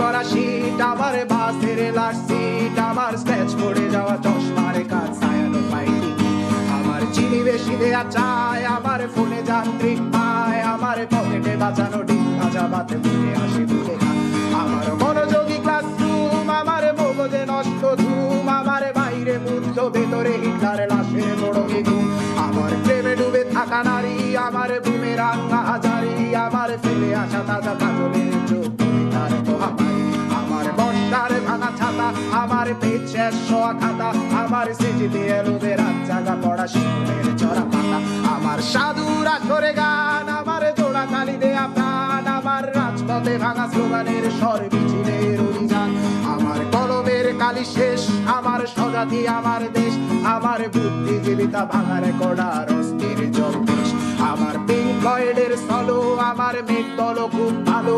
করা শীত আমার বাসের লাশ সিট আমার স্ক্র্যাচ পড়ে যাওয়া চশমার কাজ, ছায়ানো পাইনি। আমার চিনি বেশি দেয়া চায় আমার ফোনে যান্ত্রিক পায়, আমার পকেটে বাঁচানো ডিম ভাজা বাতে বুঝে আসে বুঝে আমার মনোযোগী ক্লাসরুম আমার মগজে নষ্ট ধুম, আমার বাইরে মুগ্ধ ভেতরে হিটলার লাশের বড় ঘুম। আমার প্রেমে ডুবে থাকা নারী, আমার বুমে রাঙ্গা হাজারি, আমার ফেলে আসা তাজা কাজলের চোখ। আমার শেষ শোয়া খাতা, আমার সেজে দিয়ে রাত জাগা পড়া শিশুদের চড়া পাতা। আমার সাধুর আসরে গান, আমার জোড়া কালি দেয়া প্রাণ, আমার রাজপথে ভাঙা স্লোগানের স্বর মিছিলের অভিযান। আমার কলমের কালি শেষ, আমার স্বজাতি, আমার দেশ, আমার বুদ্ধিজীবিতা ভাঙার কড়ার অস্থির জগদীশ আমার পিঙ্ক ফ্লয়েডের সলো আমার মেঘ দল খুব ভালো।